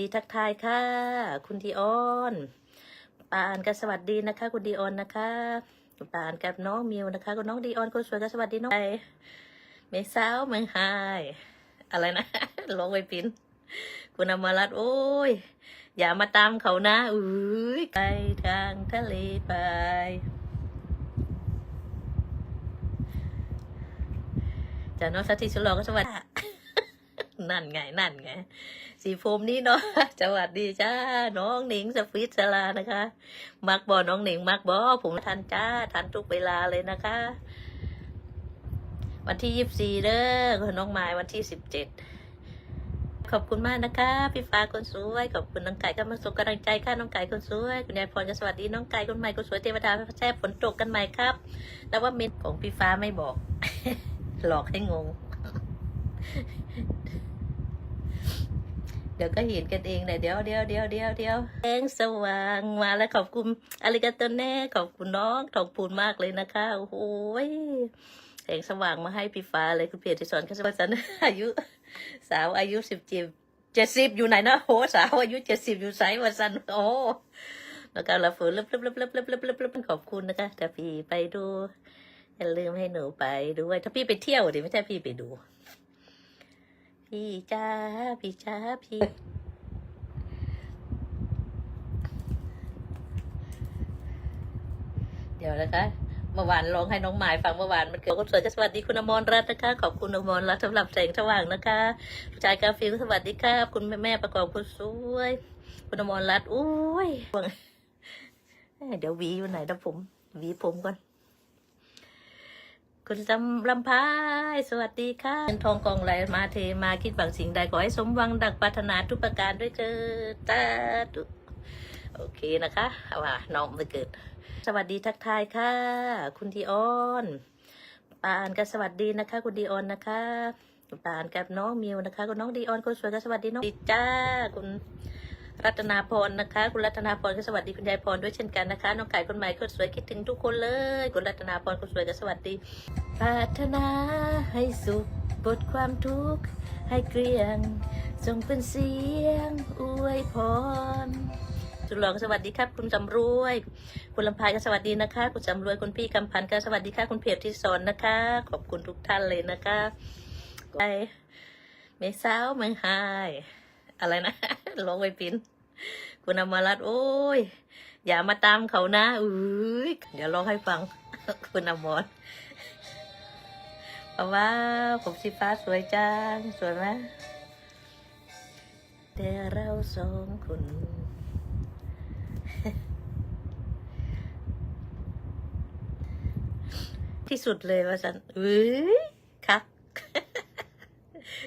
ดีทักทายค่ะ คุณดีออนปานก็สวัสดีนะคะ คุณดีออนนะคะปานกับน้องมิวนะคะคุณน้องดีออนคนสวยก็สวัสดีน้องไปเมสาวเมืองไฮอะไรนะลงไปปินคุณอมรัตโอ้ย อย่ามาตามเขานะอุ้ยไปทางทะเลไปจากน้องสัตย์สุโลก็สวัสดี นั่นไงนั่นไง สีโฟมนี่เนาะสวัสดีจ้า น้องหนิงสฟิตสลานะคะ มักบอน้องหนิงมักบอผมทันจ้าทันทุกเวลาเลยนะคะ วันที่ยี่สี่เด้อคุณน้องไม้วันที่สิบเจ็ดขอบคุณมากนะคะ พี่ฟ้าคนสวย ขอบคุณน้องไก่ก็มาส่งกำลังใจค่ะน้องไก่คนสวยคุณยายพรจะสวัสดีน้องไก่คนใหม่คนสวยเทวดาแช่ฝนตกกันใหม่ครับแต่ว่าเม็ดของพี่ฟ้าไม่บอก หลอกให้งง เดี๋ยวก็เห็นกันเองเลยเดี๋ยวเดี๋ยวเดี๋ยวเดี๋ยวเดี๋ยวแสงสว่างมาแล้วขอบคุณอาริกาโตเน่ขอบคุณน้องขอบคุณมากเลยนะคะโอ้โหแสงสว่างมาให้พี่ฟ้าเลยคุณเพียรที่สอนคัสสันอายุ สาวอายุสิบเจ็ดเจ็ดสิบอยู่ไหนนะโหสาวอายุเจ็ดสิบอยู่ไซวัสันโอ้แล้วก็ละฝืนเลิบเลิบเลิบเลิบเลิบเลิบเลิบเลิบขอบคุณนะคะถ้าพี่ไปดูอย่าลืมให้หนูไปด้วยถ้าพี่ไปเที่ยวดิไม่ใช่พี่ไปดู พี่จ้าพี่จ้าพี่ เดี๋ยวนะคะ เมื่อวานร้องให้น้องหมายฟังเมื่อวานมันเกิดคนสวยก็สวัสดีคุณอมรรัตน์นะคะ ขอบคุณอมรรัตน์สำหรับแสงสว่างนะคะผู้ชายกาฟิลสวัสดีครับคุณแม่แม่ประกอบคุณสวย คุณอมรรัตน์อุ้ยเดี๋ยววีอยู่ไหนนะผมวีผมก่อน คุณจำลำพายสวัสดีค่ะเงินทองกองไหลมาเทมาคิดบางสิ่งใดขอให้สมหวังดังปรารถนาทุกประการด้วยเถิดตาตุโอเคนะคะว่าน้องมาเกิด สวัสดีทักทายค่ะ คุณดีออนปานก็สวัสดีนะคะ คุณดีออนนะคะปานกับน้องมิวนะคะคุณน้องดีออนคนสวยก็สวัสดีน้องดีจ้าคุณ รัตนาพรนะคะ คุณรัตนาพรก็สวัสดีคุณยายพรด้วยเช่นกันนะคะน้องไก่คนใหม่คนสวยคิดถึงทุกคนเลย คุณรัตนาพรคนสวยก็สวัสดีปรารถนาให้สุขบทความทุกข์ให้เกลี้ยงจงเป็นเสียงอวยพรจุลองสวัสดีครับ คุณจำรวย คุณลำพายก็สวัสดีนะคะ คุณจำรวยคุณพี่กำพันธ์ก็สวัสดีค่ะคุณเพียรที่สอนนะคะ ขอบคุณทุกท่านเลยนะคะไปเมสาวเมืองไฮ อะไรนะลงไปปินคุณอมรัตโอ้ย อย่ามาตามเขานะอุ้ยเดี๋ยวร้องให้ฟัง คุณอมรเพราะว่าผมสีฟ้าสวยจัง สวยไหมแต่เราสองคนที่สุดเลยว่าสันเอ้ย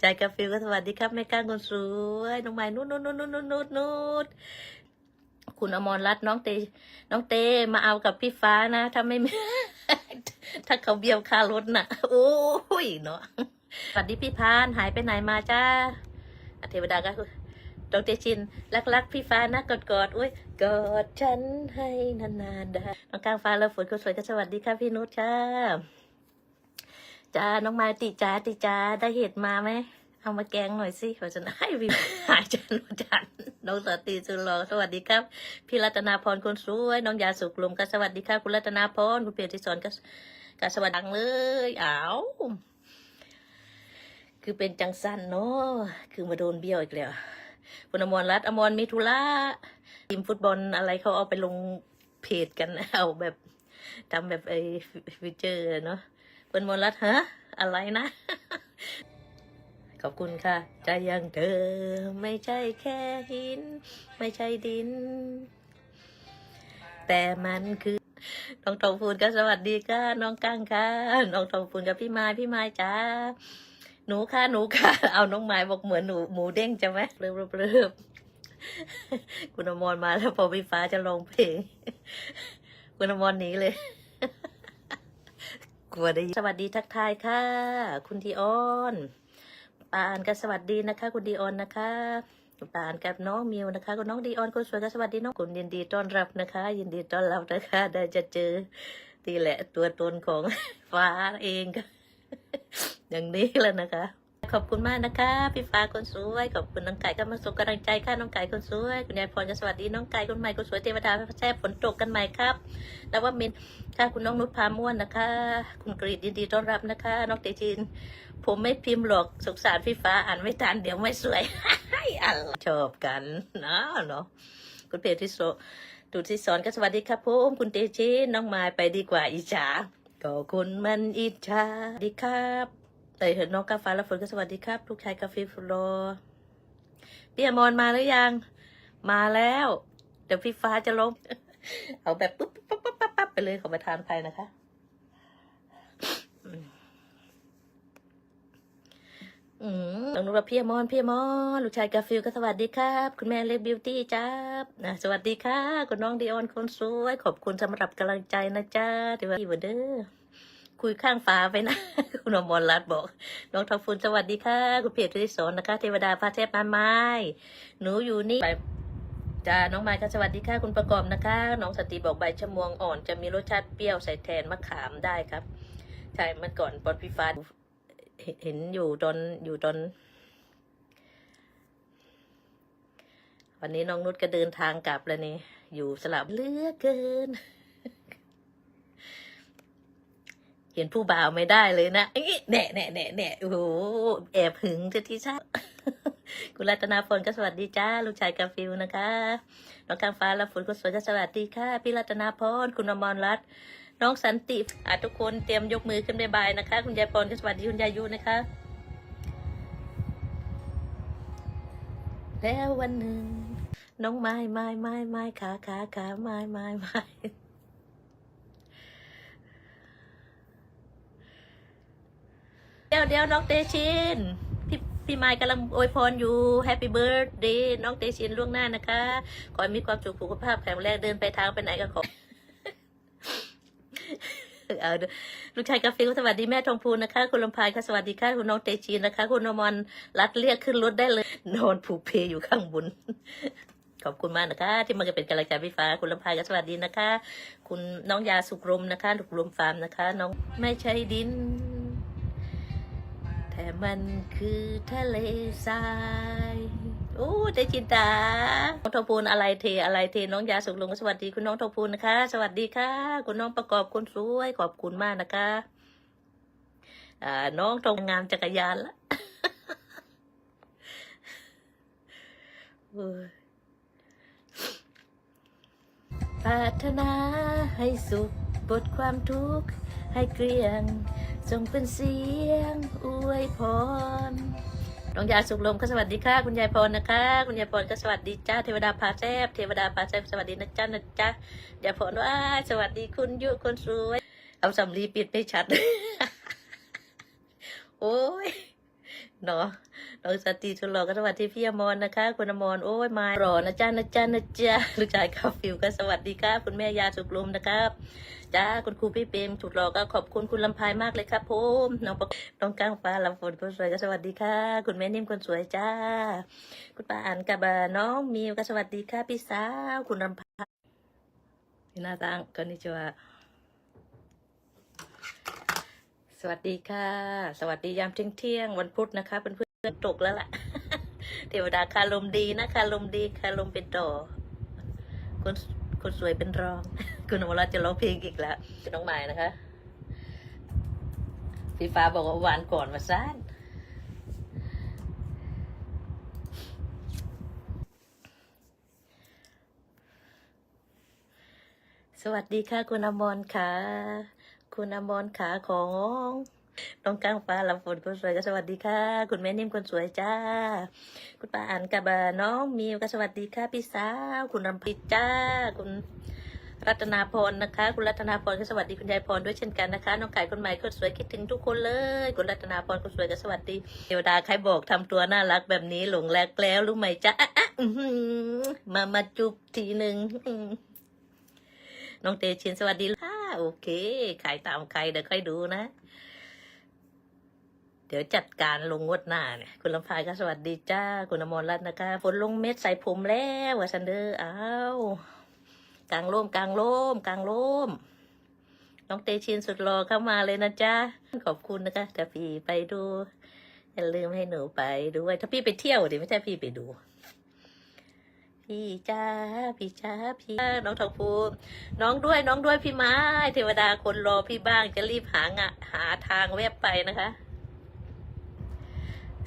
ใจกาฟิลก็สวัสดีครับแม่ก้างคนสวยน้องใหม่นู่นนู่นนู่นนู่นนู่นนู่นคุณอมรรัตน์น้องเต น้องเตมาเอากับพี่ฟ้านะ ถ้าไม่ถ้าเขาเบี้ยวค่ารถน่ะ โอ้ยเนาะสวัสดีพี่พานหายไปไหนมาจ้าเทวดาก็คือดรชินรักรักพี่ฟ้านะกอดกอดอุ้ยกอดฉันให้นานๆได้น้องกลางฟ้าแล้วฝนก็สวยก็สวัสดีค่ะพี่นุชค่ะ จ้าน้องไม้ติจ้าติจ้าได้เห็ดมาไหมเอามาแกงหน่อยสิเขาจะให้วิวหายจันวจันน้องสติสุรอสวัสดีครับ พี่รัตนาพรคนสวย น้องยาสุกลมก็สวัสดีค่ะคุณรัตนาพรคุณเพียรที่สอนก็ก็สวัสดีดังเลยอ้าวคือเป็นจังสั้นเนาะคือมาโดนเบี้ยวอีกแล้วคุณอมรรัตอมรมีธุระทีมฟุตบอลอะไรเขาเอาไปลงเพจกันเอาแบบทำแบบไอ้ฟิวเจอร์เนาะ คุณอมรรัตฮะอะไรนะ ขอบคุณค่ะ ใจยังเธอ ไม่ใช่แค่หิน ไม่ใช่ดิน แต่มันคือ น้องทองพูนก็สวัสดีค่ะ น้องกั้งค่ะ น้องทองพูนกับพี่ไม้พี่ไม้จ้าหนูค่ะหนูค่ะ เอาน้องไม้บอกเหมือนหนูหมูเด้งจะไหมเริ่มเริ่มเริ่มคุณอมรมาแล้วพอพี่ฟ้าจะลงเพลง คุณอมรหนีเลย กลัวได้สวัสดีทักทายค่ะ คุณดีออนปานก็สวัสดีนะคะ คุณดีออนนะคะปานกับน้องมิวนะคะคุณน้องดีออนคุณสวยก็สวัสดีน้องคุณยินดีต้อนรับนะคะ ยินดีต้อนรับนะคะ ได้จะเจอที่แหละตัวตนของฟ้าเองก็อย่างนี้แล้วนะคะ ขอบคุณมากนะคะ พี่ฟ้าคนสวย ขอบคุณน้องไก่ก็มาส่งกำลังใจค่ะน้องไก่คนสวย คุณยายพรก็สวัสดีน้องไก่คนใหม่คนสวยเทวดาพระแซ่ฝนตกกันใหม่ครับ แล้วว่ามินค่ะคุณน้องนุชพาม่วนนะคะ คุณกรีดยินดีต้อนรับนะคะ น้องเตจิน ผมไม่พิมพ์หรอกสงสารพี่ฟ้าอ่านไม่ทันเดี๋ยวไม่สวยชอบกันนะเนาะคุณเพจที่โซดูที่สอนก็สวัสดีครับผมคุณเตจินน้องมายไปดีกว่าอิจฉาก็คนมันอิจฉาดีครับ แต่เห็นน้องกาฟ้าและฝนก็สวัสดีครับ ลูกชายกาแฟฟลอพี่อมรมาหรือยัง มาแล้ว เดี๋ยวพี่ฟ้าจะลง เอาแบบปุ๊บปั๊บปั๊บปั๊บปั๊บไปเลยขอประทานไปนะคะ อืมต้องรู้ว่าพี่อมอนพี่อมอนลูกชายกาฟิลก็สวัสดีครับ คุณแม่เล็กบิวตี้จ้าบนะสวัสดีค่ะ คุณน้องดีออนคนสวย ขอบคุณสำหรับกำลังใจนะจ้าที่ว่าอยู่เด้อ คุยข้างฟ้าไปนะ คุณอมรรัตน์บอก น้องทองฟูนสวัสดีค่ะ คุณเพียรที่สอนนะคะ เทวดาพระเทพนานไม้ หนูอยู่นี่จ้าน้องไม้ก็สวัสดีค่ะ คุณประกอบนะคะ น้องสติบอกใบชะมวงอ่อน จะมีรสชาติเปรี้ยวใส่แทนมะขามได้ครับ ใช่เมื่อก่อนปอนพี่ฟ้าเห็นอยู่ตอนอยู่ตอน วันนี้น้องนุชก็เดินทางกลับแล้วนี่ อยู่สลับเลือกเกิน เห็นผู้บ่าวไม่ได้เลยนะแหน่แหน่แหน่แหน่โอ้โหแอบหึงเจะที่ชาคุณรัตนาพลก็สวัสดีจ้า ลูกชายกาฟิลนะคะน้องกางฟ้าและฝนก็สวยก็สวัสดีค่ะ พี่รัตนาพรคุณอมรรัตน์น้องสันติอาทุกคนเตรียมยกมือขึ้นบายบายนะคะ คุณยายพรก็สวัสดีคุณยายยุนะคะ แล้ววันหนึ่งน้องไม้ไม้ไม้ไม้ขาขาขาไม้ไม้ไม้ ดี๋ยวเดี๋ยวน้องเตชินพี่พี่ไม้กำลังอวยพรอยู่แฮปปี้เบิร์ดเดย์น้องเตชินล่วงหน้านะคะ ขอให้มีความสุขสุขภาพแข็งแรงเดินไปทางไปไหนก็ขอเอาลูกชายกาแฟสวัสดีแม่ทองพูนนะคะ คุณลำพายก็สวัสดีค่ะคุณน้องเตจีนนะคะ คุณนมรรัดเรียกขึ้นรถได้เลย นอนผูกเพอยู่ข้างบนขอบคุณมากนะคะ ที่มาเป็นกำลังใจพี่ฟ้า คุณลำพายก็สวัสดีนะคะ คุณน้องยาสุกรมนะคะสุกรมฟาร์มนะคะ น้องไม่ใช่ดิน แต่มันคือทะเลทรายโอ้เตจินตาน้องทองพูนอะไรเทอะไรเทน้องยาสุกรมก็สวัสดีคุณน้องทองพูนนะคะ สวัสดีค่ะ คุณน้องประกอบคนสวยขอบคุณมากนะคะอ่าน้องทองงามจักรยานละปรารถนาให้สุขบทความทุกข์ให้เกลี้ยง จงเป็นเสียงอวยพรน้องยาสุขลมก็สวัสดีค่ะ คุณยายพรนะคะ คุณยายพรก็สวัสดีจ้าเทวดาพาแซบเทวดาพาแซบสวัสดีนะจ้านะจ้ายายพรว่าสวัสดีคุณยุคนสวย เอาสำลีปิดไม่ชัด โอ้ยเนาะ น้องสตรีทุนหล่อก็สวัสดีพี่อมรนะคะ คุณอมรโอ้ยมารอนะจ้านะจ้านะจ้าลูกชายคาฟิวก็สวัสดีครับคุณแม่ยาสุกลมนะครับจ้าคุณครูพี่เปรมถูกหล่อก็ขอบคุณคุณลำพายมากเลยครับผมน้องปน้องก้างฟ้าลำฝนคนสวยก็สวัสดีค่ะ คุณแม่นิ่มคนสวยจ้า คุณป้าอ่านกับน้องมิวก็สวัสดีค่ะพี่สาวคุณลำพายพี่นาตังก็นิจวาสวัสดีค่ะ สวัสดียามเที่ยงเที่ยงวันพุธนะคะเพื่อน ๆตกแล้วล่ะ เทวดาคาลมดีนะคาลมดีคาลมเป็นต่อคนคนสวยเป็นรอง คุณอมรรัตจะร้องเพลงอีกแล้วจะน้องใหม่นะคะ พี่ฟ้าบอกว่าหวานก่อนมาซ่านสวัสดีค่ะ คุณอมรค่ะ คุณอมรขาของ น้องก้างฟ้าลำฝนคนสวยก็สวัสดีค่ะ คุณแม่นิ่มคนสวยจ้า คุณป้าอ่านกับน้องมิวก็สวัสดีค่ะพี่สาว คุณรำพิจ้า คุณรัตนาพรนะคะ คุณรัตนาพรก็สวัสดีคุณยายพรด้วยเช่นกันนะคะน้องไก่คนใหม่คนสวยคิดถึงทุกคนเลย คุณรัตนาพรคนสวยก็สวัสดีเทวดาใครบอกทำตัวน่ารักแบบนี้หลงแรกแล้วรู้ไหมจ๊ะอะอะอื้อหือมามาจุบทีหนึ่งน้องเตชินสวัสดีค่ะโอเคขายตามใครเดี๋ยวค่อยดูนะ เดี๋ยวจัดการลงงวดหน้าเนี่ย คุณลำพายก็สวัสดีจ้า คุณอมรรัตน์นะคะฝนลงเม็ดใส่ผมแล้ววะซันเดอร์อ้าวกลางร่มกลางร่มกลางร่มน้องเตชินสุดรอเข้ามาเลยนะจ้าขอบคุณนะคะแต่พี่ไปดูอย่าลืมให้หนูไปด้วยถ้าพี่ไปเที่ยวดิไม่ใช่พี่ไปดู พี่จ้าพี่จ้าพี่น้องทองภูมิน้องด้วยน้องด้วยพี่ไม้เทวดาคนรอพี่บ้างจะรีบหางะหาทางแวบไปนะคะ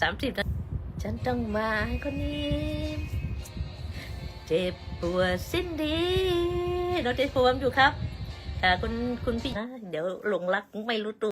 สามสิบนะฉันต้องมาให้คนนี้ เจ็บปวดสิ้นดีเราเจ็บปวดอยู่ครับค่ะคุณคุณพี่นะเดี๋ยวหลงรักไม่รู้ตัว